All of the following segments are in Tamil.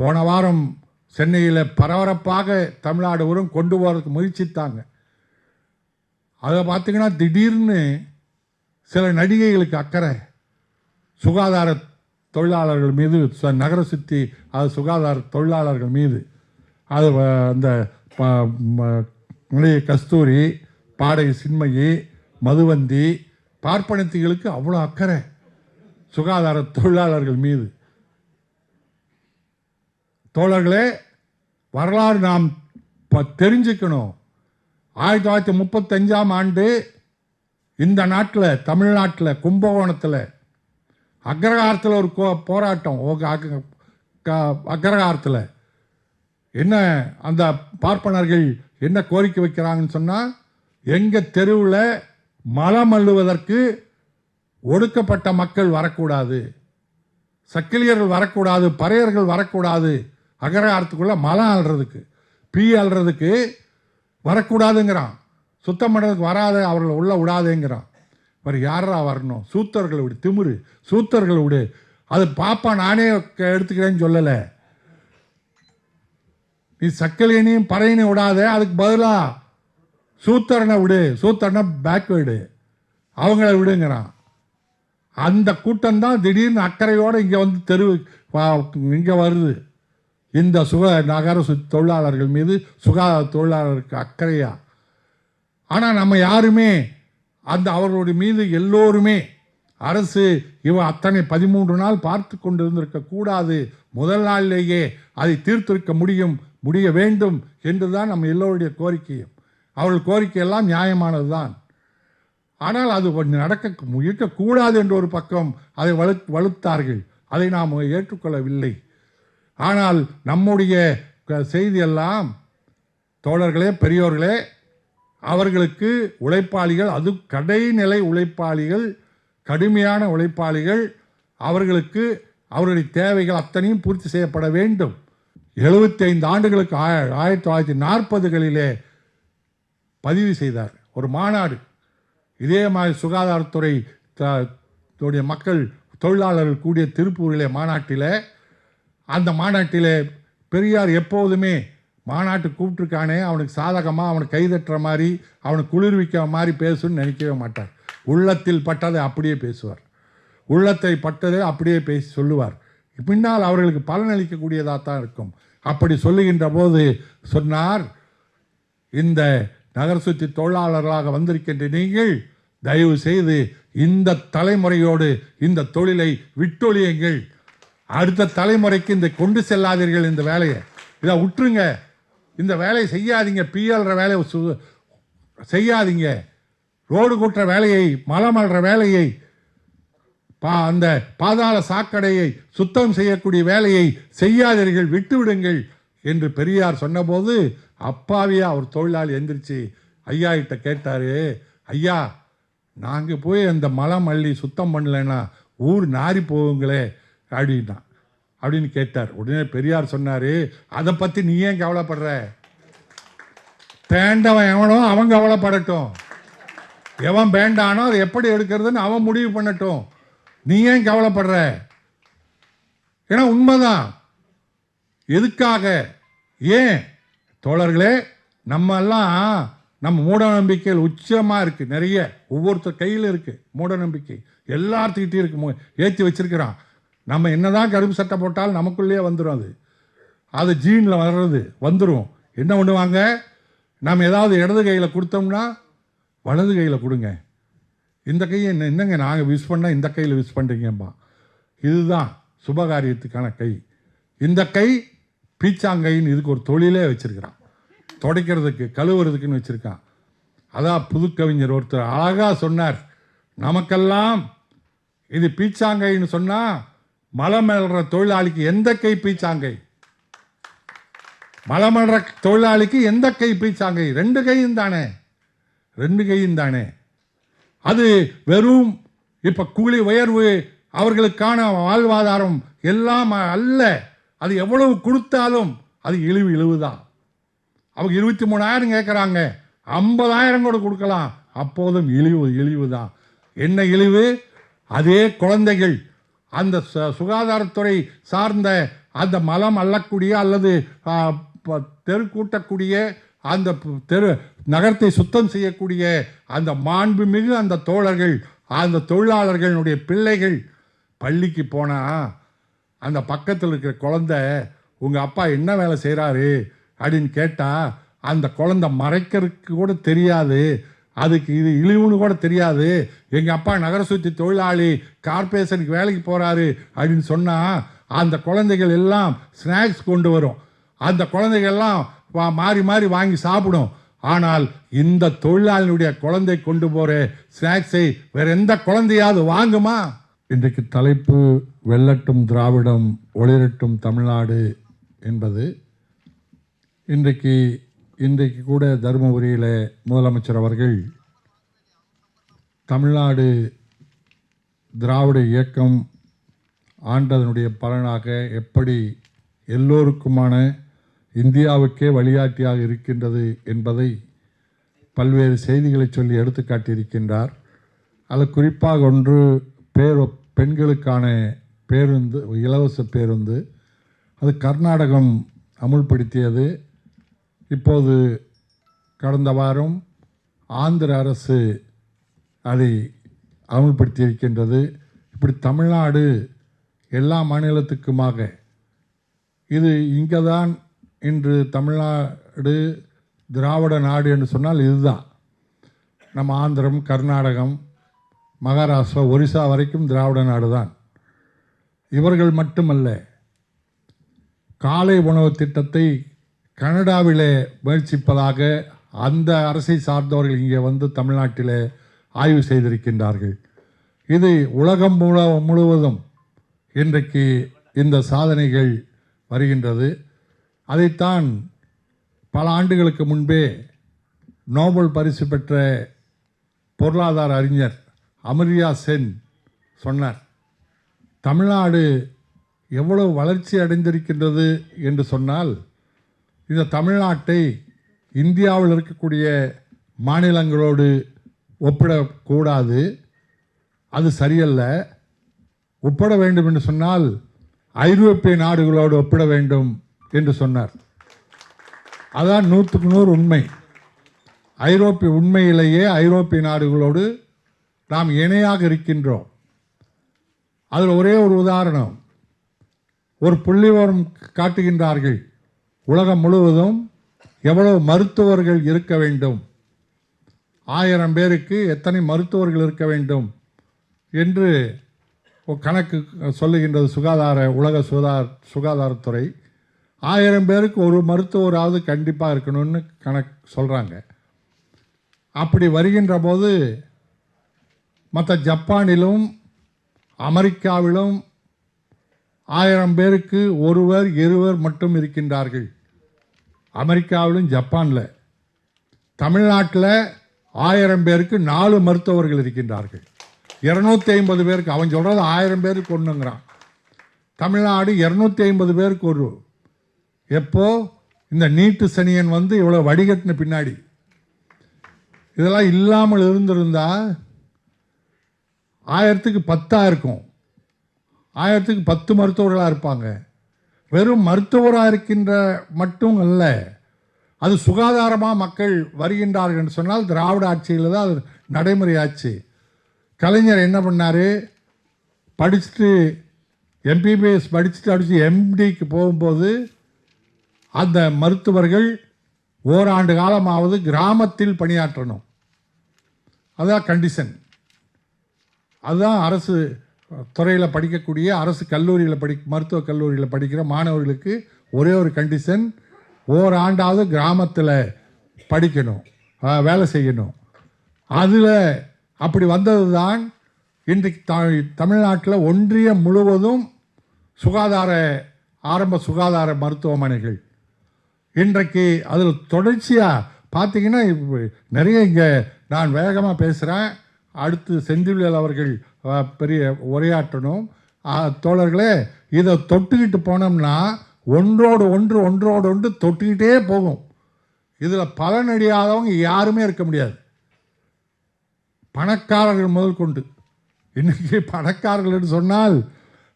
போன வாரம் சென்னையில் பரபரப்பாக தமிழ்நாடு ஊரும் கொண்டு போகிறதுக்கு முயற்சித்தாங்க. அதை பார்த்திங்கன்னா திடீர்னு சில நடிகைகளுக்கு அக்கறை. சுகாதார தொழிலாளர்கள் மீது ச- நகர சுற்றி அது சுகாதார தொழிலாளர்கள் மீது. அது வ- அந்த நடிகை கஸ்தூரி பாடை சின்மயி மதுவந்தி பார்ப்பனத்திகளுக்கு அவ்வளோ அக்கறை சுகாதார தொழிலாளர்கள் மீது. தோழர்களே வரலாறு நாம் ப- தெரிஞ்சுக்கணும். ஆயிரத்தி தொள்ளாயிரத்தி முப்பத்தஞ்சாம் ஆண்டு இந்த நாட்டில் தமிழ்நாட்டில் கும்பகோணத்தில் அக்ரகாரத்தில் ஒரு கோ போராட்டம் ஓ- க- அக்ரகாரத்தில் என்ன அந்த பார்ப்பனர்கள் என்ன கோரிக்கை வைக்கிறாங்கன்னு சொன்னால் எங்கள் தெருவில் மலம் அள்ளுவதற்கு ஒடுக்கப்பட்ட மக்கள் வரக்கூடாது. சக்கிலியர்கள் வரக்கூடாது பறையர்கள் வரக்கூடாது. அகராரத்துக்குள்ளே மலம் அல்றதுக்கு பீ அல்றதுக்கு வரக்கூடாதுங்கிறான். சுத்தம் பண்ணுறதுக்கு வராத அவர்களை உள்ளே விடாதேங்கிறான். இவர் யாரா வரணும்? சூத்தர்களை விடு திமுரு. சூத்தர்களை விடு. அது பாப்பா நானே க- எடுத்துக்கிறேன்னு சொல்லலை. நீ சக்கலினையும் பறையினையும் விடாத அதுக்கு பதிலாக சூத்தரனை விடு. சூத்தரனை பேக்வேர்டு அவங்கள விடுங்கிறான். அந்த கூட்டம் தான் திடீர்னு அக்கறையோடு இங்கே வந்து தெரு இங்கே வருது. இந்த சுக நகர சு தொழிலாளர்கள் மீது சுகாதார தொழிலாளருக்கு அக்கறையா? ஆனால் நம்ம யாருமே அந்த அவர்களுடைய மீது எல்லோருமே அரசு இவன் அத்தனை பதிமூன்று நாள் பார்த்து கொண்டிருந்திருக்க கூடாது. முதல் நாளிலேயே அதை தீர்த்திருக்க முடியும் முடிய வேண்டும் என்று தான் நம்ம எல்லோருடைய கோரிக்கையும். அவர்கள் கோரிக்கையெல்லாம் நியாயமானது தான் ஆனால் அது கொஞ்சம் நடக்க இருக்கக்கூடாது என்ற ஒரு பக்கம் அதை வலு வலுத்தார்கள். அதை நாம் ஏற்றுக்கொள்ளவில்லை. ஆனால் நம்முடைய செய்தியெல்லாம் தோழர்களே பெரியோர்களே அவர்களுக்கு உழைப்பாளிகள் அது கடைநிலை உழைப்பாளிகள் கடுமையான உழைப்பாளிகள் அவர்களுக்கு அவர்களுடைய தேவைகள் அத்தனையும் பூர்த்தி செய்யப்பட வேண்டும். எழுபத்தைந்து ஆண்டுகளுக்கு ஆய- ஆயிரத்தி தொள்ளாயிரத்தி நாற்பதுகளிலே பதிவு செய்தார். ஒரு மாநாடு. இதே மாதிரி சுகாதாரத்துறை மக்கள் தொழிலாளர்கள் கூடிய திருப்பூரிலே மாநாட்டிலே அந்த மாநாட்டிலே பெரியார் எப்போதுமே மாநாட்டு கூப்பிட்டுருக்கானே அவனுக்கு சாதகமாக அவனுக்கு கைதட்டுற மாதிரி அவனுக்கு குளிர்விக்கிற மாதிரி பேசுன்னு நினைக்கவே மாட்டார். உள்ளத்தில் பட்டதை அப்படியே பேசுவார். உள்ளத்தை பட்டதை அப்படியே பேசி சொல்லுவார். பின்னால் அவர்களுக்கு பலனளிக்கக்கூடியதாக தான் இருக்கும். அப்படி சொல்லுகின்ற போது சொன்னார் இந்த நகர சுற்றி தொழிலாளர்களாக வந்திருக்கின்ற நீங்கள் தயவு செய்து இந்த தலைமுறையோடு இந்த தொழிலை விட்டொழியுங்கள். அடுத்த தலைமுறைக்கு இந்த கொண்டு செல்லாதீர்கள் இந்த வேலையை. இதை விட்டுருங்க இந்த வேலையை செய்யாதீங்க. பிஎல்ற வேலையை சு- செய்யாதீங்க. ரோடு கூட்டுற வேலையை மலம் வேலையை பா அந்த பாதாள சாக்கடையை சுத்தம் செய்யக்கூடிய வேலையை செய்யாதீர்கள். விட்டுவிடுங்கள் என்று பெரியார் சொன்னபோது அப்பாவியா அவர் தொழிலாளி எந்திரிச்சு ஐயா கிட்ட கேட்டார் ஐயா நாங்கள் போய் அந்த மலம் அள்ளி சுத்தம் பண்ணலைன்னா ஊர் நாரி போகுங்களே. அப்படின்னா அப்படின்னு கேட்டார். உடனே பெரியார் சொன்னார் அதை பற்றி நீ ஏன் கவலைப்படுற? தேண்டவன் எவனோ அவன் கவலைப்படட்டும். எவன் வேண்டானோ அதை எப்படி எடுக்கிறதுன்னு அவன் முடிவு பண்ணட்டும். நீ ஏன் கவலைப்படுற? ஏன்னா உண்மைதான். எதுக்காக? ஏன்? தோழர்களே நம்ம எல்லாம் நம்ம மூட நம்பிக்கைகள் உச்சமாக இருக்குது நிறைய ஒவ்வொருத்தர் கையில் இருக்குது மூட நம்பிக்கை எல்லாத்துக்கிட்டையும் இருக்கு. ஏற்றி வச்சிருக்கிறான். நம்ம என்னதான் கருப்பு சட்டை போட்டாலும் நமக்குள்ளேயே வந்துடும் அது. அது ஜீனில் வர்றது வந்துடும் என்ன பண்ணுவாங்க? நம்ம ஏதாவது இடது கையில் கொடுத்தோம்னா வலது கையில் கொடுங்க. இந்த கையை என்ன என்னங்க நாங்கள் விஷ் பண்ணால் இந்த கையில் விஷ் பண்ணுறீங்கப்பா இதுதான் சுபகாரியத்துக்கான கை. இந்த கை பீச்சாங்கைன்னு இதுக்கு ஒரு தொழிலே வச்சுருக்கிறான். துடைக்கிறதுக்கு கழுவுறதுக்குன்னு வச்சுருக்கான். அதான் புதுக்கவிஞர் ஒருத்தர் அழகாக சொன்னார். நமக்கெல்லாம் இது பீச்சாங்கைன்னு சொன்னால் மலம் மேல்ற தொழிலாளிக்கு எந்த கை பீச்சாங்கை? மலமல்ற தொழிலாளிக்கு எந்த கை பீச்சாங்கை? ரெண்டு கையும் தானே. ரெண்டு கையும் தானே. அது வெறும் இப்போ கூலி உயர்வு அவர்களுக்கான வாழ்வாதாரம் எல்லாம் அல்ல. அது எவ்வளவு கொடுத்தாலும் அது இழிவு இழிவு தான் அவங்க இருபத்தி மூணாயிரம் கேட்குறாங்க ஐம்பதாயிரம் கூட கொடுக்கலாம். அப்போதும் இழிவு இழிவு தான் என்ன இழிவு? அதே குழந்தைகள் அந்த சு- சுகாதாரத்துறை சார்ந்த அந்த மலம் அள்ளக்கூடிய அல்லது தெரு கூட்டக்கூடிய அந்த தெரு நகரத்தை சுத்தம் செய்யக்கூடிய அந்த மாண்புமிகு அந்த தோழர்கள் அந்த தொழிலாளர்களுடைய பிள்ளைகள் பள்ளிக்கு போனால் அந்த பக்கத்தில் இருக்கிற குழந்த உங்கள் அப்பா என்ன வேலை செய்கிறாரு அப்படின்னு கேட்டால் அந்த குழந்த மறைக்கிறதுக்கு கூட தெரியாது. அதுக்கு இது இழிவுன்னு கூட தெரியாது. எங்கள் அப்பா நகர சுற்றி தொழிலாளி கார்பரேஷனுக்கு வேலைக்கு போகிறாரு அப்படின்னு சொன்னால் அந்த குழந்தைகள் எல்லாம் ஸ்நாக்ஸ் கொண்டு வரும். அந்த குழந்தைகள் எல்லாம் வா- மாறி மாறி வாங்கி சாப்பிடும். ஆனால் இந்த தொழிலாளியுடைய குழந்தை கொண்டு போகிற ஸ்நாக்ஸை வேற எந்த குழந்தையாவது வாங்குமா? இன்றைக்கு தலைப்பு வெள்ளட்டும் திராவிடம் ஒளிரட்டும் தமிழ்நாடு என்பது இன்றைக்கு இன்றைக்கு கூட தருமபுரியில் முதலமைச்சர் அவர்கள் தமிழ்நாடு திராவிட இயக்கம் ஆண்டதனுடைய பலனாக எப்படி எல்லோருக்குமான இந்தியாவுக்கே வழிகாட்டியாக இருக்கின்றது என்பதை பல்வேறு செய்திகளை சொல்லி எடுத்துக்காட்டியிருக்கின்றார் அது குறிப்பாக ஒன்று பேர் பெண்களுக்கான பேருந்து இலவச பேருந்து. அது கர்நாடகம் அமுல்படுத்தியது. இப்போது கடந்த வாரம் ஆந்திர அரசு அதை அமுல்படுத்தியிருக்கின்றது. இப்படி தமிழ்நாடு எல்லா மாநிலத்துக்குமாக இது இங்கே தான் இன்று தமிழ்நாடு திராவிட நாடு என்று சொன்னால் இதுதான். நம்ம ஆந்திரம் கர்நாடகம் மகாராஷ்டிரா ஒரிசா வரைக்கும் திராவிட நாடு தான் இவர்கள் மட்டுமல்ல காலை உணவு திட்டத்தை கனடாவிலே முயற்சிப்பதாக அந்த அரசை சார்ந்தவர்கள் இங்கே வந்து தமிழ்நாட்டிலே ஆய்வு செய்திருக்கின்றார்கள். இது உலகம் முழு முழுவதும் இன்றைக்கு இந்த சாதனைகள் வருகின்றது. அதைத்தான் பல ஆண்டுகளுக்கு முன்பே நோபல் பரிசு பெற்ற பொருளாதார அறிஞர் அமர்யா சென் சொன்னார். தமிழ்நாடு எவ்வளவு வளர்ச்சி அடைந்திருக்கின்றது என்று சொன்னால் இந்த தமிழ்நாட்டை இந்தியாவில் இருக்கக்கூடிய மாநிலங்களோடு ஒப்பிடக்கூடாது. அது சரியல்ல. ஒப்பிட வேண்டும் என்று சொன்னால் ஐரோப்பிய நாடுகளோடு ஒப்பிட வேண்டும் என்று சொன்னார். அதான் நூற்றுக்கு நூறு உண்மை. ஐரோப்பிய உண்மையிலேயே ஐரோப்பிய நாடுகளோடு நாம் இணையாக இருக்கின்றோம். அதில் ஒரே ஒரு உதாரணம். ஒரு புள்ளிவரம் காட்டுகின்றார்கள். உலகம் முழுவதும் எவ்வளவு மருத்துவர்கள் இருக்க வேண்டும்? ஆயிரம் பேருக்கு எத்தனை மருத்துவர்கள் இருக்க வேண்டும்? என்று கணக்கு சொல்லுகின்றது சுகாதார உலக சுகாதார சுகாதாரத்துறை. ஆயிரம் பேருக்கு ஒரு மருத்துவராவது கண்டிப்பாக இருக்கணும்னு கணக்கு சொல்கிறாங்க அப்படி வருகின்ற போது மற்ற ஜப்பானிலும் அமெரிக்காவிலும் ஆயிரம் பேருக்கு ஒருவர் இருவர் மட்டும் இருக்கின்றார்கள். அமெரிக்காவிலும் ஜப்பானில் தமிழ்நாட்டில் ஆயிரம் பேருக்கு நாலு மருத்துவர்கள் இருக்கின்றார்கள். இரநூத்தி ஐம்பது பேருக்கு அவன் சொல்கிறது ஆயிரம் பேருக்கு ஒன்றுங்கிறான் தமிழ்நாடு இரநூத்தி ஐம்பது பேருக்கு ஒரு. எப்போ? இந்த நீட்டு சனியன் வந்து இவ்வளோ வடிகட்டின பின்னாடி. இதெல்லாம் இல்லாமல் இருந்திருந்தால் ஆயிரத்துக்கு பத்தாக இருக்கும். ஆயிரத்துக்கு பத்து மருத்துவர்களாக இருப்பாங்க. வெறும் மருத்துவராக இருக்கின்ற மட்டும் அல்ல அது சுகாதாரமாக மக்கள் வருகின்றார்கள் என்று சொன்னால் திராவிட ஆட்சியில் தான் அது நடைமுறையாச்சு. கலைஞர் என்ன பண்ணார்? படிச்சுட்டு எம்பிபிஎஸ் படிச்சுட்டு அடித்து எம்டிக்கு போகும்போது அந்த மருத்துவர்கள் ஓராண்டு காலமாவது கிராமத்தில் பணியாற்றணும். அதுதான் கண்டிஷன் அதுதான் அரசு துறையில் படிக்கக்கூடிய அரசு கல்லூரியில் படி மருத்துவக் கல்லூரியில் படிக்கிற மாணவர்களுக்கு ஒரே ஒரு கண்டிஷன் ஓராண்டாவது கிராமத்தில் படிக்கணும் வேலை செய்யணும். அதில் அப்படி வந்தது தான் இன்றைக்கு த தமிழ்நாட்டில் ஒன்றியம் முழுவதும் சுகாதார ஆரம்ப சுகாதார மருத்துவமனைகள். இன்றைக்கு அதில் தொடர்ச்சியாக பார்த்தீங்கன்னா நிறைய இங்கே நான் வேகமாக பேசுகிறேன் அடுத்து செந்தில் அவர்கள் பெரிய உரையாற்றணும். தோழர்களே இதை தொட்டுக்கிட்டு போனோம்னா ஒன்றோடு ஒன்று ஒன்றோடு ஒன்று தொட்டுக்கிட்டே போகும். இதில் பலனடியாதவங்க யாருமே இருக்க முடியாது. பணக்காரர்கள் முதல் கொண்டு. இன்றைக்கி பணக்காரர்கள் என்று சொன்னால்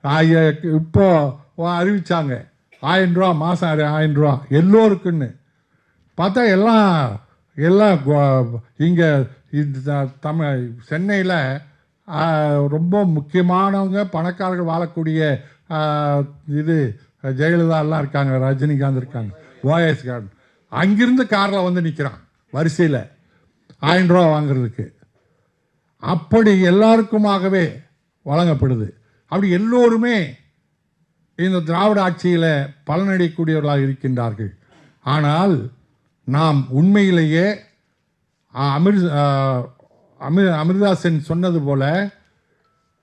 ஆ, எ- இப்போ ஆயிரம் ரூபா மாதம் ஆயிரம் ரூபா எல்லோருக்குன்னு. பார்த்தா எல்லாம் எல்லாம் இங்கே இந்த தமிழ் சென்னையில் ரொம்ப முக்கியமானவங்க பணக்காரர்கள் வாழக்கூடிய இது ஜெயலலிதாலாம் இருக்காங்க ரஜினிகாந்த் இருக்காங்க ஓஎஸ் கார்டன் அங்கிருந்து காரில் வந்து நிற்கிறான் வரிசையில். ஆயிரம் ரூபா வாங்குறதுக்கு. அப்படி எல்லாருக்குமாகவே வழங்கப்படுது. அப்படி எல்லோருமே இந்த திராவிட ஆட்சியில் பலனடையக்கூடியவர்களாக இருக்கின்றார்கள். ஆனால் நாம் உண்மையிலேயே அமிர் அமிர் அமிர்தாசன் சொன்னது போல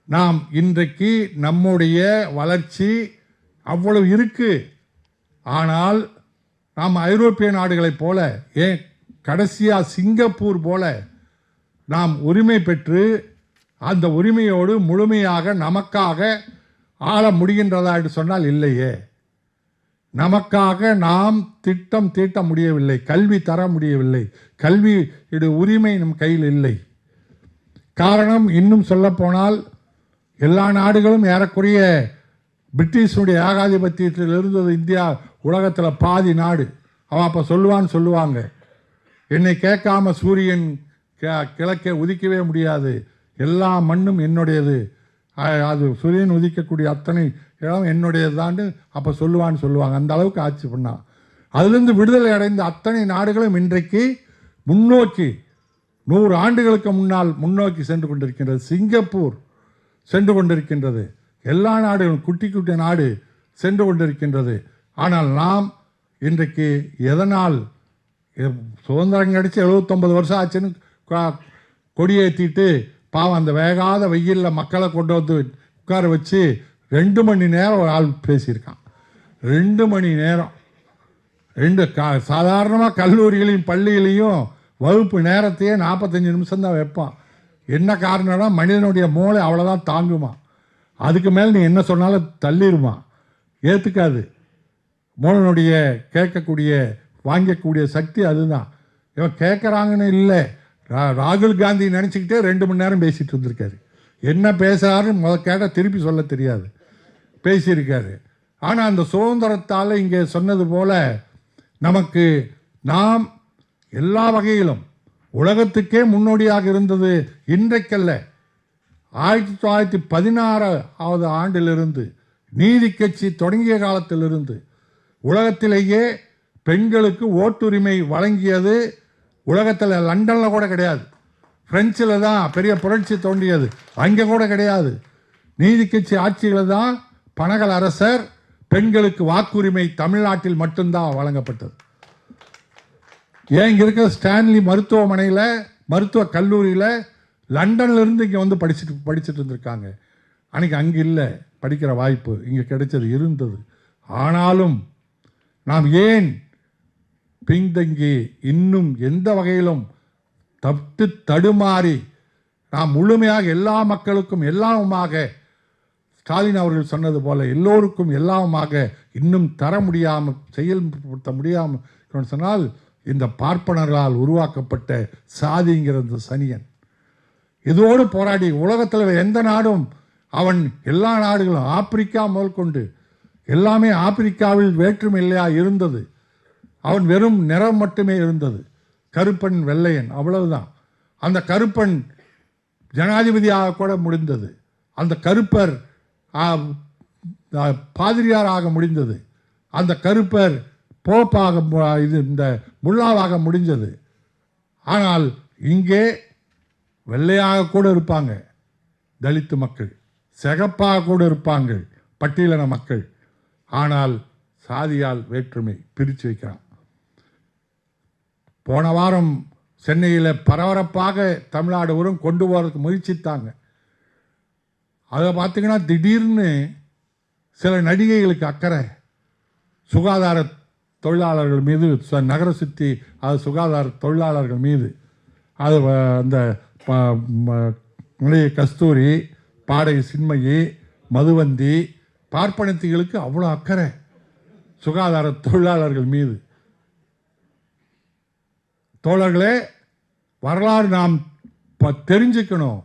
நாம் இன்றைக்கு நம்முடைய வளர்ச்சி அவ்வளவு இருக்கு. ஆனால் நாம் ஐரோப்பிய நாடுகளைப் போல ஏன் கடைசியாக சிங்கப்பூர் போல நாம் உரிமை பெற்று அந்த உரிமையோடு முழுமையாக நமக்காக ஆள முடிகின்றதா என்று சொன்னால் இல்லையே. நமக்காக நாம் திட்டம் தீட்ட முடியவில்லை கல்வி தர முடியவில்லை கல்வி உரிமை நம் கையில் இல்லை. காரணம் இன்னும் சொல்லப்போனால் எல்லா நாடுகளும் ஏறக்குறைய பிரிட்டிஷனுடைய ஏகாதிபத்தியத்தில் இருந்தது இந்தியா உலகத்தில் பாதி நாடு. அவன் அப்போ சொல்லுவான்னு சொல்லுவாங்க. என்னை கேட்காம சூரியன் கி- கிழக்கே உதிக்கவே முடியாது. எல்லா மண்ணும் என்னுடையது. அது சூரியன் உதிக்கக்கூடிய அத்தனை இடம் என்னுடையதுதான்னு அப்போ சொல்லுவான்னு சொல்லுவாங்க. அந்த அளவுக்கு ஆட்சி பண்ணான். அதுலேருந்து விடுதலை அடைந்த அத்தனை நாடுகளும் இன்றைக்கு முன்னோக்கி நூறு ஆண்டுகளுக்கு முன்னால் முன்னோக்கி சென்று கொண்டிருக்கின்றது. சிங்கப்பூர் சென்று கொண்டிருக்கின்றது. எல்லா நாடுகளும் குட்டி குட்டி நாடு சென்று கொண்டிருக்கின்றது. ஆனால் நாம் இன்றைக்கு எதனால் எ- சுதந்திரம் கிடச்சி எழுபத்தொம்பது வருஷம் ஆச்சுன்னு கொ- கொடியேற்றிட்டு பாவம் அந்த வேகாத வெயிலில் மக்களை கொண்டு வந்து உட்கார வச்சு ரெண்டு மணி நேரம் ஒரு ஆள் பேசியிருக்கான். ரெண்டு மணி நேரம். ரெண்டு கா சாதாரணமாக கல்லூரிகளையும் பள்ளிகளையும் வகுப்பு நேரத்தையே நாற்பத்தஞ்சு நிமிஷம் தான் வைப்பான். என்ன காரணம்னா மனிதனுடைய மூளை அவ்வளோதான் தாங்குமா. அதுக்கு மேலே நீ என்ன சொன்னாலும் தள்ளிடுமா ஏற்றுக்காது மூலனுடைய கேட்கக்கூடிய வாங்கக்கூடிய சக்தி அதுதான். இவன் கேட்குறாங்கன்னு இல்லை. ரா- ராகுல் காந்தி நினச்சிக்கிட்டே ரெண்டு மணி நேரம் பேசிகிட்டு இருந்திருக்காரு. என்ன பேசுகிறாருன்னு முத கேட்டால் திருப்பி சொல்ல தெரியாது. பேசியிருக்காரு. ஆனால் அந்த சுதந்திரத்தால் இங்கே சொன்னது போல் நமக்கு நாம் எல்லா வகையிலும். உலகத்துக்கே முன்னோடியாக இருந்தது இன்றைக்கல்ல. ஆயிரத்தி தொள்ளாயிரத்தி பதினாறாவது ஆண்டிலிருந்து நீதி கட்சி தொடங்கிய காலத்திலிருந்து உலகத்திலேயே பெண்களுக்கு ஓட்டுரிமை வழங்கியது உலகத்தில் லண்டனில் கூட கிடையாது. பிரெஞ்சில் தான் பெரிய புரட்சி தோண்டியது அங்கே கூட கிடையாது. நீதி கட்சி ஆட்சியில் தான் பனகல் அரசர் பெண்களுக்கு வாக்குரிமை தமிழ்நாட்டில் மட்டும்தான் வழங்கப்பட்டது. ஏன் இங்கே இருக்க ஸ்டான்லி மருத்துவமனையில் மருத்துவ கல்லூரியில் லண்டன்லேருந்து இங்கே வந்து படிச்சுட்டு படிச்சுட்டு இருந்திருக்காங்க. அன்றைக்கி அங்கே இல்லை. படிக்கிற வாய்ப்பு இங்கே கிடைச்சது இருந்தது. ஆனாலும் நாம் ஏன் பின்தங்கி இன்னும் எந்த வகையிலும் தட்டு தடுமாறி நாம் முழுமையாக எல்லா மக்களுக்கும் எல்லாமுமாக ஸ்டாலின் அவர்கள் சொன்னது போல் எல்லோருக்கும் எல்லாமுமாக இன்னும் தர முடியாமல் செயல்படுத்த முடியாமல் சொன்னால் இந்த பார்ப்பனர்களால் உருவாக்கப்பட்ட சாதிங்கிற இந்த சனியன். இதோடு போராடி உலகத்தில் எந்த நாடும் அவன் எல்லா நாடுகளும் ஆப்பிரிக்கா முதற்கொண்டு எல்லாமே ஆப்பிரிக்காவில் வேற்றுமில்லையா இருந்தது. அவன் வெறும் நிறம் மட்டுமே இருந்தது. கருப்பன் வெள்ளையன் அவ்வளவுதான். அந்த கருப்பன் ஜனாதிபதியாக கூட முடிந்தது. அந்த கருப்பர் பாதிரியார் ஆக பாதிரியாராக முடிந்தது. அந்த கருப்பர் போப்பாக இது இந்த முல்லாவாக முடிஞ்சது. ஆனால் இங்கே வெள்ளையாக கூட இருப்பாங்க தலித்து மக்கள் சிகப்பாக கூட இருப்பாங்க பட்டியலின மக்கள். ஆனால் சாதியால் வேற்றுமை பிரித்து வைக்கிறான் போன வாரம் சென்னையில் பரபரப்பாக தமிழ்நாடு வரும் கொண்டு போகிறதுக்கு முயற்சித்தாங்க. அதை பார்த்திங்கன்னா திடீர்னு சில நடிகைகளுக்கு அக்கறை சுகாதார தொழிலாளர்கள் மீது ச- நகர சுற்றி அது சுகாதார தொழிலாளர்கள் மீது. அது வ- அந்த ப- கஸ்தூரி பாடை சின்மயி மதுவந்தி பார்ப்பனத்திகளுக்கு அவ்வளோ அக்கறை சுகாதார தொழிலாளர்கள் மீது. தோழர்களே வரலாறு நாம் ப- தெரிஞ்சுக்கணும்.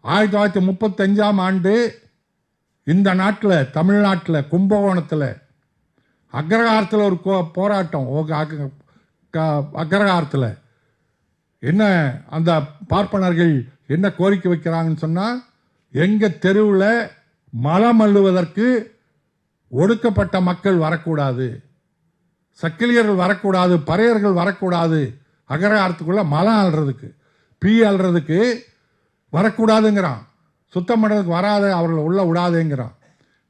ஆயிரத்தி தொள்ளாயிரத்தி முப்பத்தஞ்சாம் ஆண்டு இந்த நாட்டில் தமிழ்நாட்டில் கும்பகோணத்தில் அக்ரகாரத்தில் ஒரு கோ போராட்டம். ஓ- க- என்ன அந்த பார்ப்பனர்கள் என்ன கோரிக்கை வைக்கிறாங்கன்னு சொன்னால் எங்கள் தெருவில் மலம் அள்ளுவதற்கு ஒடுக்கப்பட்ட மக்கள் வரக்கூடாது. சக்கிலியர்கள் வரக்கூடாது பறையர்கள் வரக்கூடாது. அகரகாரத்துக்குள்ளே மலம் அள்ளுறதுக்கு பீ அள்ளுறதுக்கு வரக்கூடாதுங்கிறான். சுத்தம் பண்ணுறதுக்கு வராத அவர்களை உள்ளே விடாதேங்கிறான்.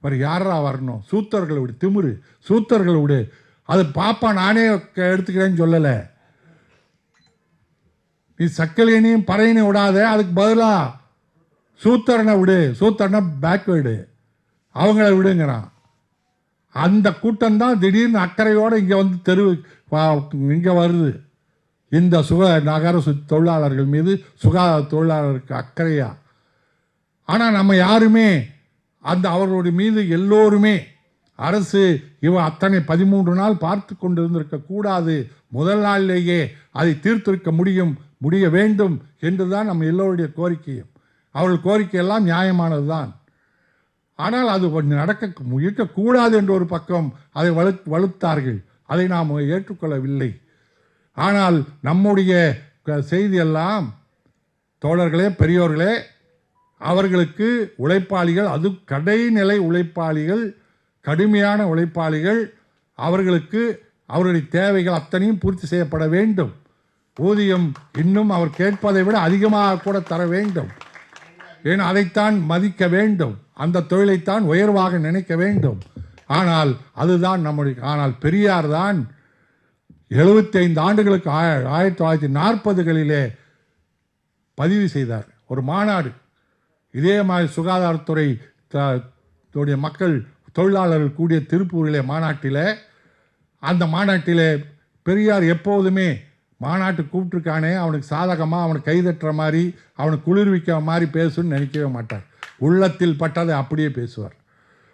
வேறு யாரா வரணும் சூத்தர்களை விடு சூத்தர்களுடைய சூத்தர்களை விடு அது பாப்பா நானே க- எடுத்துக்கிறேன்னு சொல்லலை நீ சக்கலினையும் பறையினையும் விடாத அதுக்கு பதிலாக சூத்தரனை விடு சூத்தரனை பேக்வேர்டு அவங்கள விடுங்கிறான் அந்த கூட்டம் தான் திடீர்னு அக்கறையோடு இங்கே வந்து தெரு இங்கே வருது இந்த சுக நகர சு தொழிலாளர்கள் மீது சுகாதார தொழிலாளருக்கு அக்கறையா ஆனால் நம்ம யாருமே அந்த அவர்களுடைய மீது எல்லோருமே அரசு இவ அத்தனை பதிமூன்று நாள் பார்த்து கொண்டிருந்திருக்க கூடாது. முதல் நாளிலேயே அதை தீர்த்திருக்க முடியும் முடிய வேண்டும் என்றுதான் நம்ம எல்லோருடைய கோரிக்கையும். அவர்கள் கோரிக்கையெல்லாம் நியாயமானது தான் ஆனால் அது கொஞ்சம் நடக்க இருக்கக்கூடாது என்ற ஒரு பக்கம் அதை வலு வலுத்தார்கள். அதை நாம் ஏற்றுக்கொள்ளவில்லை. ஆனால் நம்முடைய க- செய்தியெல்லாம் தோழர்களே பெரியோர்களே அவர்களுக்கு உழைப்பாளிகள் அது கடைநிலை உழைப்பாளிகள் கடுமையான உழைப்பாளிகள் அவர்களுக்கு அவருடைய தேவைகள் அத்தனையும் பூர்த்தி செய்யப்பட வேண்டும். ஊதியம் இன்னும் அவர் கேட்பதை விட அதிகமாக கூட தர வேண்டும். ஏன் அதைத்தான் மதிக்க வேண்டும். அந்த தொழிலைத்தான் உயர்வாக நினைக்க வேண்டும். ஆனால் அதுதான் நம்முடைய ஆனால் பெரியார் தான் எழுபத்தைந்து ஆண்டுகளுக்கு ஆயிரத்தி தொள்ளாயிரத்தி நாற்பதுகளிலே பதிவு செய்தார். ஒரு மாநாடு. இதே மாதிரி சுகாதாரத்துறை தோடைய மக்கள் தொழிலாளர்கள் கூடிய திருப்பூரிலே மாநாட்டில் அந்த மாநாட்டிலே பெரியார் எப்போதுமே மாநாட்டு கூப்பிட்டுருக்கானே அவனுக்கு சாதகமாக அவனுக்கு கைதட்டுற மாதிரி அவனுக்கு குளிர்விக்கிற மாதிரி பேசுன்னு நினைக்கவே மாட்டார். உள்ளத்தில் பட்டதை அப்படியே பேசுவார்.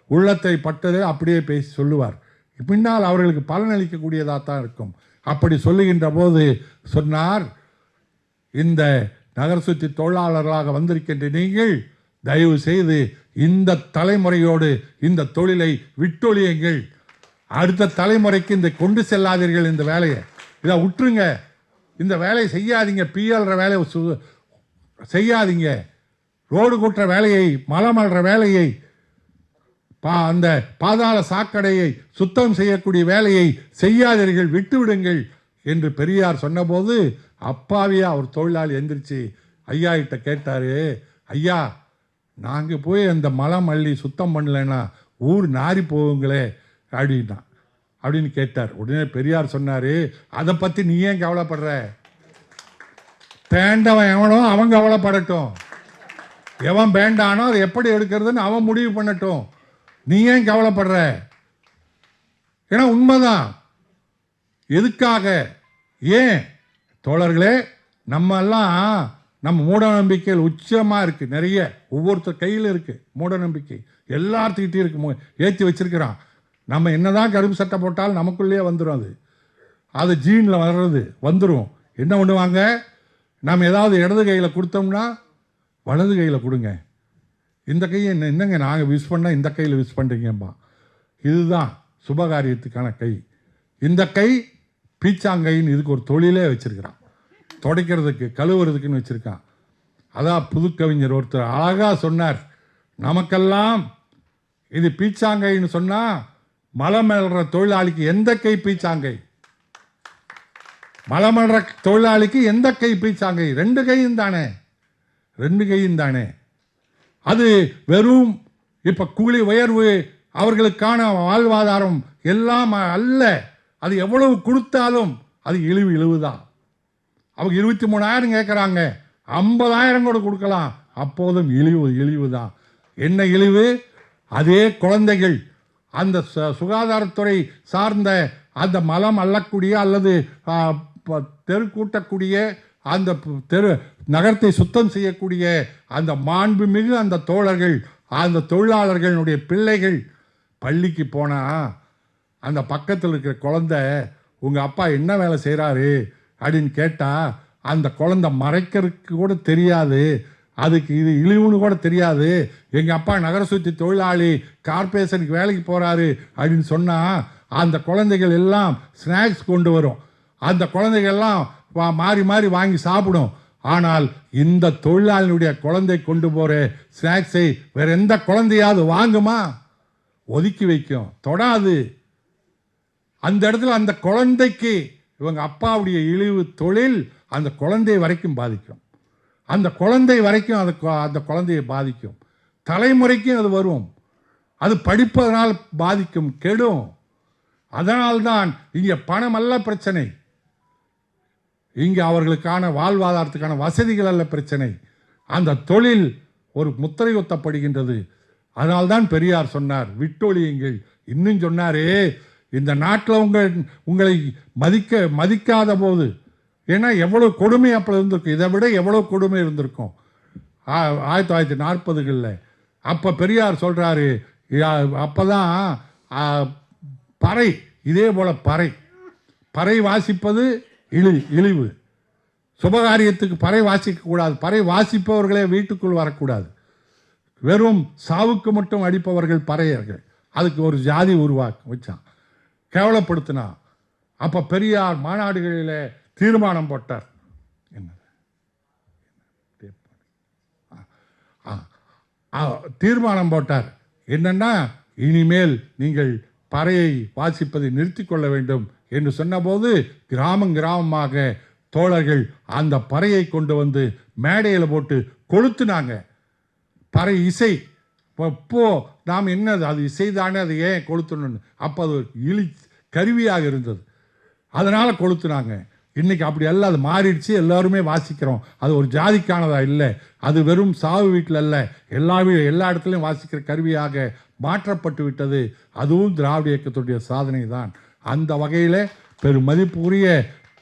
உள்ளத்தை பட்டதை அப்படியே பேசி சொல்லுவார். பின்னால் அவர்களுக்கு பலனளிக்கக்கூடியதாக தான் இருக்கும். அப்படி சொல்லுகின்ற போது சொன்னார் இந்த நகர சுற்றி தொழிலாளர்களாக வந்திருக்கின்ற நீங்கள் தயவு செய்து இந்த தலைமுறையோடு இந்த தொழிலை விட்டொழியுங்கள். அடுத்த தலைமுறைக்கு இந்த கொண்டு செல்லாதீர்கள் இந்த வேலையை. இதை விட்டுருங்க இந்த வேலையை செய்யாதீங்க. பிஎல்ற வேலையை சு- செய்யாதீங்க. ரோடு கூட்டுற வேலையை மலம் அள்ளுற வேலையை பா அந்த பாதாள சாக்கடையை சுத்தம் செய்யக்கூடிய வேலையை செய்யாதீர்கள். விட்டுவிடுங்கள் என்று பெரியார் சொன்னபோது அப்பாவியா அவர் தொழிலாளி எந்திரிச்சு ஐயா கிட்ட கேட்டார் ஐயா நாங்கள் போய் அந்த மலை மல்லி சுத்தம் பண்ணலைன்னா ஊர் நாரி போகுங்களே அப்படின்னா அப்படின்னு கேட்டார். உடனே பெரியார் சொன்னார் அதை பற்றி நீ ஏன் கவலைப்படுற? தேண்டவன் எவனோ அவன் கவலைப்படட்டும். எவன் வேண்டானோ அதை எப்படி எடுக்கிறதுன்னு அவன் முடிவு பண்ணட்டும். நீ ஏன் கவலைப்படுற? ஏன்னா உண்மைதான். எதுக்காக? ஏன்? தோழர்களே நம்ம எல்லாம் நம்ம மூட நம்பிக்கையில் உச்சமாக இருக்குது நிறைய. ஒவ்வொருத்தர் கையில் இருக்குது மூட நம்பிக்கை எல்லாத்துக்கிட்டே இருக்கு ஏற்றி வச்சிருக்கிறான். நம்ம என்னதான் கருப்பு சட்டை போட்டாலும் நமக்குள்ளேயே வந்துடும் அது. அது ஜீனில் வர்றது. வந்துடும் என்ன பண்ணுவாங்க? நம்ம ஏதாவது இடது கையில் கொடுத்தோம்னா வலது கையில் கொடுங்க. இந்த கையை என்ன என்னங்க நாங்கள் விஸ் பண்ணால் இந்த கையில் விஷ் பண்ணுறீங்கம்மா இதுதான் சுபகாரியத்துக்கான கை. இந்த கை பீச்சாங்கைன்னு இதுக்கு ஒரு தொழிலே வச்சுருக்கிறான். துடைக்கிறதுக்கு கழுவுறதுக்குன்னு வச்சுருக்கான். அதான் புதுக்கவிஞர் ஒருத்தர் அழகாக சொன்னார். நமக்கெல்லாம் இது பீச்சாங்கைன்னு சொன்னால் மலமல்ற தொழிலாளிக்கு எந்த கை பீச்சாங்கை? மலமல்ற தொழிலாளிக்கு எந்த கை பீச்சாங்கை? ரெண்டு கையும் தானே? ரெண்டு கையும் தானே? அது வெறும் இப்போ கூலி உயர்வு அவர்களுக்கான வாழ்வாதாரம் எல்லாம் அல்ல. அது எவ்வளவு கொடுத்தாலும் அது இழிவு இழிவுதான். அவங்க இருபத்தி மூணாயிரம் கேட்குறாங்க ஐம்பதாயிரம் கூட கொடுக்கலாம். அப்போதும் இழிவு இழிவு தான் என்ன இழிவு? அதே குழந்தைகள். அந்த சு- சுகாதாரத்துறை சார்ந்த அந்த மலம் அள்ளக்கூடிய அல்லது தெரு கூட்டக்கூடிய அந்த தெரு நகரத்தை சுத்தம் செய்யக்கூடிய அந்த மாண்புமிகு அந்த தோழர்கள் அந்த தொழிலாளர்களுடைய பிள்ளைகள். பள்ளிக்கு போனால் அந்த பக்கத்தில் இருக்கிற குழந்தை உங்கள் அப்பா என்ன வேலை செய்கிறாரு அப்படின்னு கேட்டால் அந்த குழந்தை மறைக்கிறதுக்கு கூட தெரியாது. அதுக்கு இது இழிவுன்னு கூட தெரியாது. எங்கள் அப்பா நகர சுற்றி தொழிலாளி கார்பரேஷனுக்கு வேலைக்கு போகிறாரு அப்படின்னு சொன்னால் அந்த குழந்தைகள் எல்லாம் ஸ்நாக்ஸ் கொண்டு வரும். அந்த குழந்தைகள் எல்லாம் வா- மாறி மாறி வாங்கி சாப்பிடும். ஆனால் இந்த தொழிலாளியுடைய குழந்தை கொண்டு போகிற ஸ்நாக்ஸை வேற எந்த குழந்தையாவது வாங்குமா? ஒதுக்கி வைக்கும். தொடாது. அந்த இடத்துல அந்த குழந்தைக்கு இவங்க அப்பாவுடைய இழிவு தொழில் அந்த குழந்தை வரைக்கும் பாதிக்கும். அந்த குழந்தை வரைக்கும் அது அந்த குழந்தையை பாதிக்கும். தலைமுறைக்கும் அது வரும். அது படிப்பதனால் பாதிக்கும் கெடும். அதனால்தான் இங்கே பணம் அல்ல பிரச்சனை. இங்கே அவர்களுக்கான வாழ்வாதாரத்துக்கான வசதிகள் அல்ல பிரச்சனை. அந்த தொழில் ஒரு முத்திரை ஒத்தப்படுகின்றது அதனால்தான் பெரியார் சொன்னார் விட்டொழியுங்கள். இன்னும் சொன்னாரே இந்த நாட்டில் உங்கள் உங்களை மதிக்க மதிக்காத போது ஏன்னா எவ்வளோ கொடுமை அப்போ இருந்திருக்கும். இதை விட எவ்வளோ கொடுமை இருந்திருக்கும். ஆ- ஆயிரத்தி தொள்ளாயிரத்தி நாற்பதுகளில். அப்போ பெரியார் சொல்கிறாரு அப்போ தான் பறை இதே போல் பறை. பறை வாசிப்பது இழி இழிவு. சுபகாரியத்துக்கு பறை வாசிக்கக்கூடாது பறை வாசிப்பவர்களே வீட்டுக்குள் வரக்கூடாது. வெறும் சாவுக்கு மட்டும் அடிப்பவர்கள் பறையர்கள். அதுக்கு ஒரு ஜாதி உருவாக்க வச்சான். கேவலப்படுத்தினா அப்போ பெரியார் மாநாடுகளில் தீர்மானம் போட்டார். என்ன ஆ, ஆ, தீர்மானம் போட்டார். என்னன்னா இனிமேல் நீங்கள் பறையை வாசிப்பதை நிறுத்தி கொள்ள வேண்டும் என்று சொன்னபோது கிராமம் கிராமமாக தோழர்கள் அந்த பறையை கொண்டு வந்து மேடையில் போட்டு கொளுத்துனாங்க. பறை இசை இப்போ நாம் என்னது அது இசைதானே அது ஏன் கொளுத்தணும்னு? அப்போ அது ஒரு இழி கருவியாக இருந்தது. அதனால் கொளுத்துனாங்க. இன்றைக்கி அப்படி அல்ல அது மாறிடுச்சு எல்லாருமே வாசிக்கிறோம். அது ஒரு ஜாதிக்கானதாக இல்லை அது வெறும் சாவு வீட்டில் அல்ல. எல்லா எல்லா இடத்துலையும் வாசிக்கிற கருவியாக மாற்றப்பட்டு விட்டது. அதுவும் திராவிட இயக்கத்துடைய சாதனை தான் அந்த வகையில் பெரும் மதிப்புக்குரிய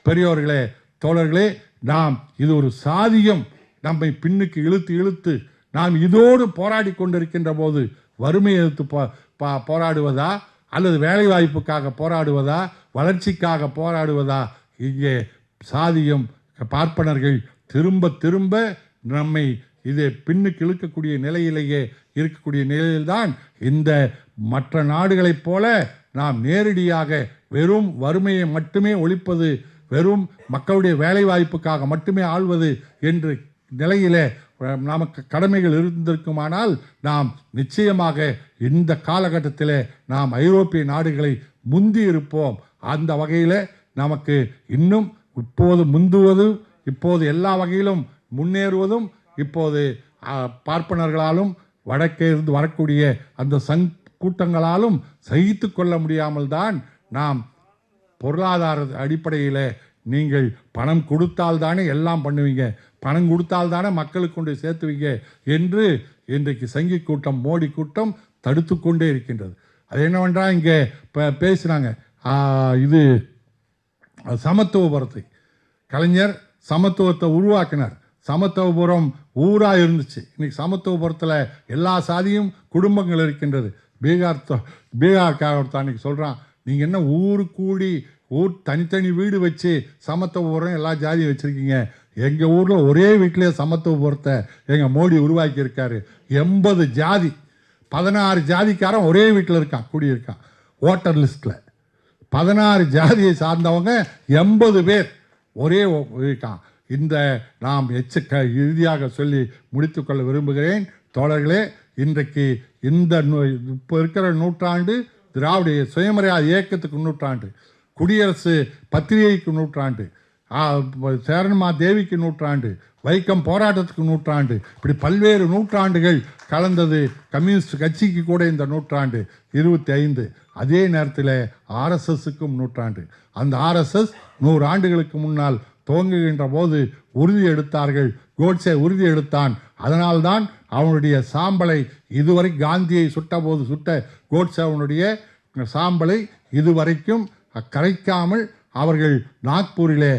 பெரியோர்களே தோழர்களே நாம் இது ஒரு சாதியம் நம்மை பின்னுக்கு இழுத்து இழுத்து நாம் இதோடு போராடி கொண்டிருக்கின்ற போது வறுமை எதிர்த்து பா- போராடுவதா? அல்லது வேலைவாய்ப்புக்காக போராடுவதா? வளர்ச்சிக்காக போராடுவதா? இங்கே சாதியம் பார்ப்பனர்கள் திரும்ப திரும்ப நம்மை இது பின்னுக்கு இழுக்கக்கூடிய நிலையிலேயே இருக்கக்கூடிய நிலையில்தான் இந்த மற்ற நாடுகளைப் போல நாம் நேரடியாக வெறும் வறுமையை மட்டுமே ஒழிப்பது வெறும் மக்களுடைய வேலைவாய்ப்புக்காக மட்டுமே ஆள்வது என்று நிலையிலே நமக்கு கடமைகள் இருந்திருக்குமானால் நாம் நிச்சயமாக இந்த காலகட்டத்தில் நாம் ஐரோப்பிய நாடுகளை முந்தி இருப்போம். அந்த வகையில் நமக்கு இன்னும் இப்போது முந்துவதும் இப்போது எல்லா வகையிலும் முன்னேறுவதும் இப்போது பார்ப்பனர்களாலும் வடக்கே இருந்து வரக்கூடிய அந்த சங் கூட்டங்களாலும் சகித்து கொள்ள முடியாமல் தான் நாம் பொருளாதார அடிப்படையில் நீங்கள் பணம் கொடுத்தால்தானே எல்லாம் பண்ணுவீங்க. பணம் கொடுத்தால் தானே மக்களுக்கு கொண்டு சேர்த்துவீங்க என்று இன்றைக்கு சங்கி கூட்டம் மோடி கூட்டம் தடுத்து கொண்டே இருக்கின்றது. அது என்னவென்றால் இங்கே இப்போ பேசினாங்க. இது சமத்துவபுரத்தை. கலைஞர் சமத்துவத்தை உருவாக்கினார். சமத்துவபுரம் ஊராக இருந்துச்சு. இன்னைக்கு சமத்துவபுரத்தில் எல்லா சாதியும் குடும்பங்கள் இருக்கின்றது. பீகார் தொ- பீகார்கார ஒருத்தன் சொல்கிறான் நீங்கள் என்ன ஊரு கூடி ஊர் தனித்தனி வீடு வச்சு சமத்துவபுரம் எல்லா ஜாதியும் வச்சுருக்கீங்க. எங்கள் ஊரில் ஒரே வீட்டிலே சமத்துவபுரத்தை எங்கள் மோடி உருவாக்கியிருக்காரு. எண்பது ஜாதி பதினாறு ஜாதிக்காரன் ஒரே வீட்டில் இருக்கான் குடியிருக்கான். ஓட்டர் லிஸ்ட்டில் பதினாறு ஜாதியை சார்ந்தவங்க எண்பது பேர் ஒரே இருக்கான். இந்த நாம் எச்ச க இறுதியாக சொல்லி முடித்துக்கொள்ள விரும்புகிறேன். தோழர்களே இன்றைக்கு இந்த இப்போ இருக்கிற நூற்றாண்டு திராவிட சுயமரியாதை இயக்கத்துக்கு நூற்றாண்டு குடியரசு பத்திரிகைக்கு நூற்றாண்டு சேரன்மா தேவிக்கு நூற்றாண்டு வைக்கம் போராட்டத்துக்கு நூற்றாண்டு இப்படி பல்வேறு நூற்றாண்டுகள் கலந்தது கம்யூனிஸ்ட் கட்சிக்கு கூட இந்த நூற்றாண்டு இருபத்தி ஐந்து அதே நேரத்தில் ஆர்எஸ்எஸுக்கும் நூற்றாண்டு. அந்த ஆர்எஸ்எஸ் நூறு ஆண்டுகளுக்கு முன்னால் துவங்குகின்ற போது உறுதி எடுத்தார்கள். கோட்ஸே உறுதி எடுத்தான். அதனால்தான் அவனுடைய சாம்பலை இதுவரை காந்தியை சுட்டபோது சுட்ட கோட்ஸே அவனுடைய சாம்பலை இதுவரைக்கும் கரைக்காமல் அவர்கள் நாக்பூரிலே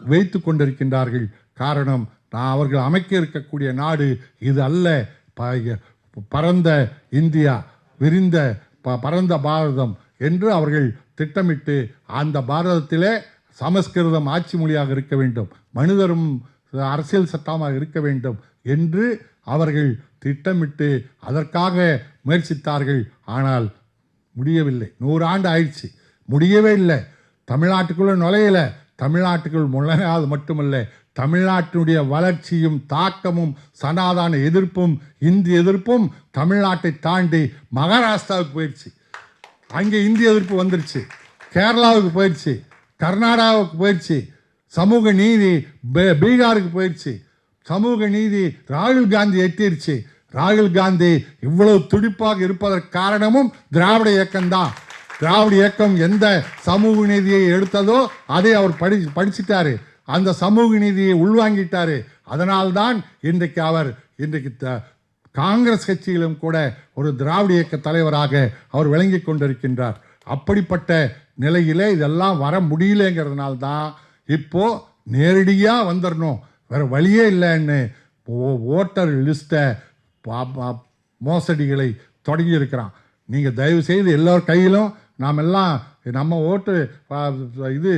வைத்து கொண்டிருக்கின்றார்கள். காரணம் நான் அவர்கள் அமைக்க இருக்கக்கூடிய நாடு இது அல்ல. ப- பரந்த இந்தியா விரிந்த ப- பரந்த பாரதம் என்று அவர்கள் திட்டமிட்டு அந்த பாரதத்திலே சமஸ்கிருதம் ஆட்சி மொழியாக இருக்க வேண்டும். மனிதரும் அரசியல் சட்டமாக இருக்க வேண்டும் என்று அவர்கள் திட்டமிட்டு அதற்காக முயற்சித்தார்கள். ஆனால் முடியவில்லை. நூறாண்டு ஆயிடுச்சு. முடியவே இல்லை. தமிழ்நாட்டுக்குள்ளே நுழையல. தமிழ்நாட்டுக்குள் முழங்காது மட்டுமல்ல தமிழ்நாட்டினுடைய வளர்ச்சியும் தாக்கமும் சனாதான எதிர்ப்பும் இந்தி எதிர்ப்பும் தமிழ்நாட்டை தாண்டி மகாராஷ்டிராவுக்கு போயிடுச்சு அங்கே இந்திய எதிர்ப்பு வந்துருச்சு கேரளாவுக்கு போயிடுச்சு கர்நாடகாவுக்கு போயிடுச்சு சமூக நீதி பே- பீகாருக்கு போயிடுச்சு சமூக நீதி ராகுல் காந்தி எட்டிருச்சு. ராகுல் காந்தி இவ்வளவு துடிப்பாக இருப்பதற்கு காரணமும் திராவிட இயக்கம்தான். திராவிட இயக்கம் எந்த சமூக நீதியை எடுத்ததோ அதை அவர் படி படிச்சிட்டாரு. அந்த சமூக நீதியை உள்வாங்கிட்டாரு. அதனால்தான் இன்றைக்கு அவர் இன்றைக்கு த- காங்கிரஸ் கட்சியிலும் கூட ஒரு திராவிட இயக்க தலைவராக அவர் விளங்கி கொண்டிருக்கின்றார். அப்படிப்பட்ட நிலையிலே இதெல்லாம் வர முடியலங்கிறதுனால தான் இப்போது நேரடியாக வந்துடணும் வேற வழியே இல்லைன்னு ஓட்டர் லிஸ்ட்டை மோசடிகளை தொடங்கி இருக்கிறான் நீங்கள் தயவு செய்து எல்லோர் கையிலும் நாம் எல்லாம் நம்ம ஓட்டு இது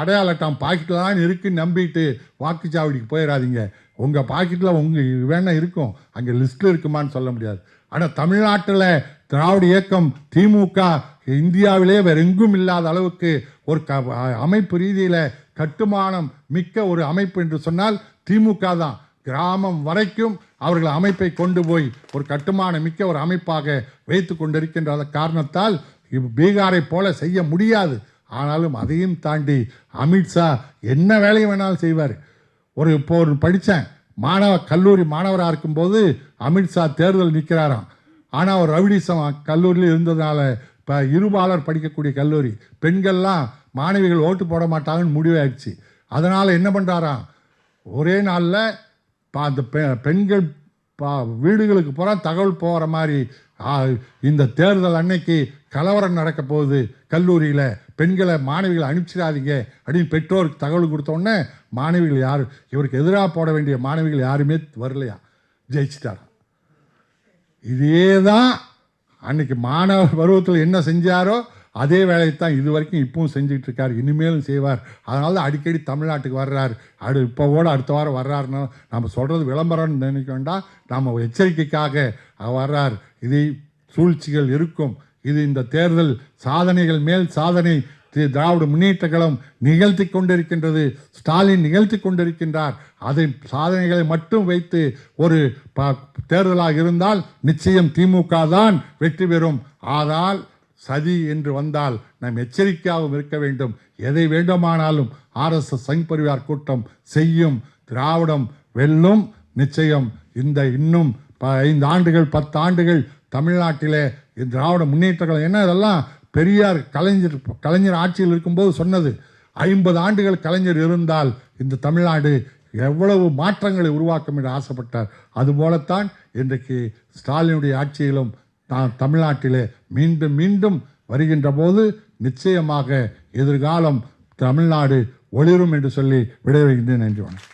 அடையாள அட்டம் பாக்கெட்டில் தான் இருக்குன்னு நம்பிட்டு வாக்குச்சாவடிக்கு போயிடாதீங்க உங்கள் பாக்கெட்டில் உங்கள் வேணால் இருக்கும். அங்கே லிஸ்ட்டில் இருக்குமான்னு சொல்ல முடியாது. ஆனால் தமிழ்நாட்டில் திராவிட இயக்கம் திமுக இந்தியாவிலே வேற எங்கும் இல்லாத அளவுக்கு ஒரு க அமைப்பு ரீதியில் கட்டுமானம் மிக்க ஒரு அமைப்பு என்று சொன்னால் திமுக தான். கிராமம் வரைக்கும் அவர்கள் அமைப்பை கொண்டு போய் ஒரு கட்டுமான மிக்க ஒரு அமைப்பாக வைத்து கொண்டிருக்கின்ற காரணத்தால் பீகாரை போல செய்ய முடியாது. ஆனாலும் அதையும் தாண்டி அமித்ஷா என்ன வேலையை வேணாலும் செய்வார். ஒரு இப்போ ஒரு படித்தேன் மாணவ கல்லூரி மாணவராக இருக்கும்போது அமித்ஷா தேர்தல் நிற்கிறாராம். ஆனால் ஒரு ரவுடிசம் கல்லூரியில் இருந்ததுனால இப்போ இருபாலர் படிக்கக்கூடிய கல்லூரி. பெண்கள்லாம் மாணவிகள் ஓட்டு போட மாட்டாங்கன்னு முடிவாயிடுச்சு அதனால் என்ன பண்ணுறாராம் ஒரே நாளில் அந்த பெ- பெண்கள் பா வீடுகளுக்கு பூரா தகவல் போகிற மாதிரி இந்த தேர்தல் அன்னைக்கு கலவரம் நடக்க போகுது. கல்லூரியில் பெண்களை மாணவிகளை அனுப்பிச்சிடாதீங்க அப்படின்னு பெற்றோருக்கு தகவல் கொடுத்தோடனே மாணவிகள் யார்? இவருக்கு எதிராக போட வேண்டிய மாணவிகள் யாருமே வரலையா? ஜெயிச்சிட்டாராம் இதே தான் அன்னைக்கு மாணவ பருவத்தில் என்ன செஞ்சாரோ அதே வேலையை தான் இது வரைக்கும் இப்பவும் செஞ்சுட்டு இருக்கார் இனிமேலும் செய்வார். அதனால தான் அடிக்கடி தமிழ்நாட்டுக்கு வர்றார். அடு இப்போ கூட அடுத்த வாரம் வர்றாருன்னா நம்ம சொல்கிறது விளம்பரம்னு நினைக்க வேண்டாம். நம்ம எச்சரிக்கைக்காக வர்றார். இதை சூழ்ச்சிகள் இருக்கும். இது இந்த தேர்தல் சாதனைகள் மேல் சாதனை தி- திராவிட முன்னேற்ற கழகம் நிகழ்த்தி கொண்டிருக்கின்றது. ஸ்டாலின் நிகழ்த்தி கொண்டிருக்கின்றார். அதை சாதனைகளை மட்டும் வைத்து ஒரு ப- தேர்தலாக இருந்தால் நிச்சயம் திமுக தான் வெற்றி பெறும். ஆனால் சதி என்று வந்தால் நாம் எச்சரிக்கையாகவும் இருக்க வேண்டும். எதை வேண்டுமானாலும் ஆர்எஸ்எஸ் சங் பரிவார் கூட்டம் செய்யும். திராவிடம் வெல்லும் நிச்சயம். இந்த இன்னும் ப- ஐந்து ஆண்டுகள் பத்து ஆண்டுகள் தமிழ்நாட்டிலே இந்த திராவிட முன்னேற்றங்கள் என்ன இதெல்லாம் பெரியார் கலைஞர் கலைஞர் ஆட்சியில் இருக்கும்போது சொன்னது. ஐம்பது ஆண்டுகள் கலைஞர் இருந்தால் இந்த தமிழ்நாடு எவ்வளவு மாற்றங்களை உருவாக்கும் என்று ஆசைப்பட்டார். அதுபோலத்தான் இன்றைக்கு ஸ்டாலினுடைய ஆட்சியிலும் தான் தமிழ்நாட்டிலே மீண்டும் மீண்டும் வருகின்ற போது நிச்சயமாக எதிர்காலம் தமிழ்நாடு ஒளிரும் என்று சொல்லி விடைபெறுகின்றேன். நன்றி வணக்கம்.